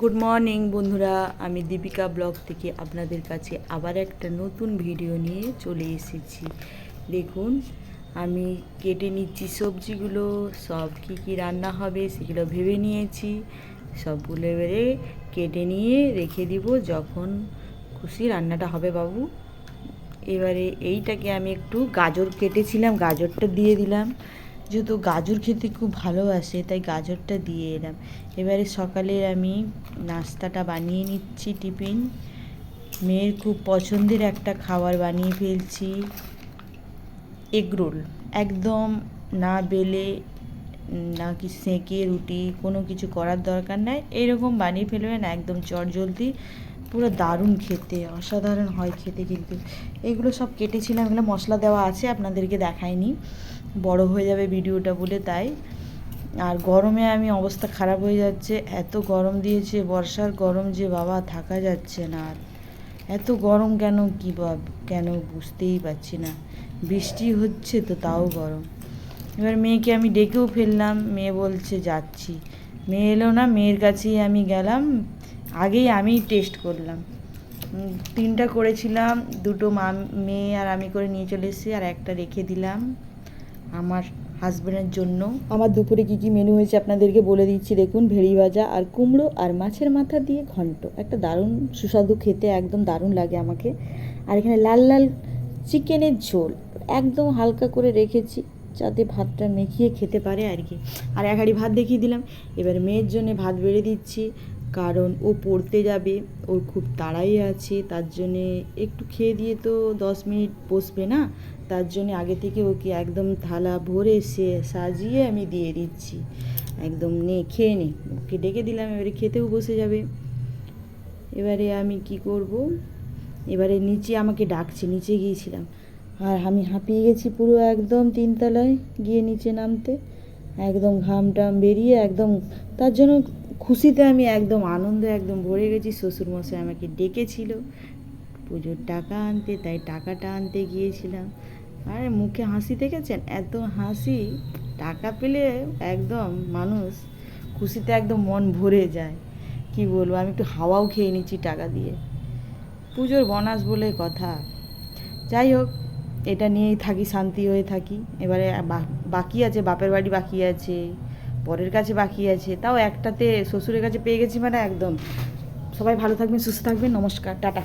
Good morning বন্ধুরা। আমি Deepika blog থেকে আপনাদের কাছে আবার একটা নতুন ভিডিও নিয়ে চলে এসেছি। দেখুন, আমি কেটে নিচ্ছি সবজিগুলো। সব কী কী রান্না হবে সেগুলো ভেবে নিয়েছি। সবগুলো এবারে কেটে নিয়ে রেখে দিব যখন খুশি রান্নাটা হবে বাবু। এবারে এইটাকে আমি একটু গাজর কেটেছিলাম, গাজরটা দিয়ে দিলাম। যেহেতু গাজর খেতে খুব ভালোবাসে, তাই গাজরটা দিয়ে এলাম। এবারে সকালে আমি নাস্তাটা বানিয়ে নিচ্ছি টিফিন। মেয়ের খুব পছন্দের একটা খাবার বানিয়ে ফেলছি এগরোল একদম না বেলে, না কি সেঁকে রুটি, কোনো কিছু করার দরকার নাই। এরকম বানিয়ে ফেলবেন, একদম চটজলদি। পুরো দারুণ খেতে, অসাধারণ হয় খেতে কিন্তু। এগুলো সব কেটেছিলাম, এগুলো মশলা দেওয়া আছে, আপনাদেরকে দেখাইনি। বড় হয়ে যাবে ভিডিওটা বলে তাই। আর গরমে আমি অবস্থা খারাপ হয়ে যাচ্ছে, এত গরম দিয়েছে, বর্ষার গরম যে বাবা, থাকা যাচ্ছে না আর। এত গরম কেন, কী কেন বুঝতেই পারছি না। বৃষ্টি হচ্ছে তো তাও গরম। এবার মেয়েকে আমি ডেকেও ফেললাম, মেয়ে বলছে, যাচ্ছি। মেয়ে এলো না, মেয়ের কাছেই আমি গেলাম আগেই আমি টেস্ট করলাম। তিনটা করেছিলাম, দুটো মা, মেয়ে আর আমি করে নিয়ে চলে এসেছি আর একটা রেখে দিলাম আমার হাজব্যান্ডের জন্য। আমার দুপুরে কী কী মেনু হয়েছে আপনাদেরকে বলে দিচ্ছি দেখুন, ভেড়ি ভাজা আর কুমড়ো আর মাছের মাথা দিয়ে ঘন্ট। একটা দারুণ সুস্বাদু খেতে, একদম দারুণ লাগে আমাকে। আর এখানে লাল লাল চিকেনের ঝোল, একদম হালকা করে রেখেছি যাতে ভাতটা মেখিয়ে খেতে পারে আর কি। আর এক হাঁড়ি ভাত দেখিয়ে দিলাম। এবার মেয়ের জন্য ভাত বেড়ে দিচ্ছি। কারণ ও পড়তে যাবে, ওর খুব তাড়াই আছে, তার জন্যে একটু খেয়ে দিয়ে তো দশ মিনিট বসবে না, তার জন্য আগে থেকে ওকে একদম থালা ভরে সে সাজিয়ে আমি দিয়ে দিচ্ছি। একদম নে, খেয়ে নে, ওকে ডেকে দিলাম, এবারে খেতেও বসে যাবে। এবারে আমি কি করব? এবারে নিচে আমাকে ডাকছে, নিচে গিয়েছিলাম। আর আমি হাঁপিয়ে গেছি পুরো একদম তিনতলায়, গিয়ে নিচে নামতে। একদম ঘাম টাম বেরিয়ে একদম তার জন্য খুশিতে আমি একদম আনন্দে একদম ভরে গেছি। শ্বশুরমশাই আমাকে ডেকেছিল। পুজোর টাকা আনতে, তাই টাকাটা আনতে গিয়েছিলাম। আরে মুখে হাসি দেখেছেন? এত হাসি, টাকা পেলে একদম মানুষ খুশিতে একদম মন ভরে যায়। কি বলব, আমি একটু হাওয়াও খেয়ে নিচ্ছি টাকা দিয়ে। পুজোর বনাস বলে কথা। যাই হোক, এটা নিয়েই থাকি, শান্তি হয়ে থাকি। এবারে বাকি আছে, বাপের বাড়ি বাকি আছে। পরের কাছে বাকি আছে। তাও একটাতে শ্বশুরের কাছে পেয়ে গেছি মানে একদম। সবাই ভালো থাকবেন, সুস্থ থাকবেন। নমস্কার, টাটা।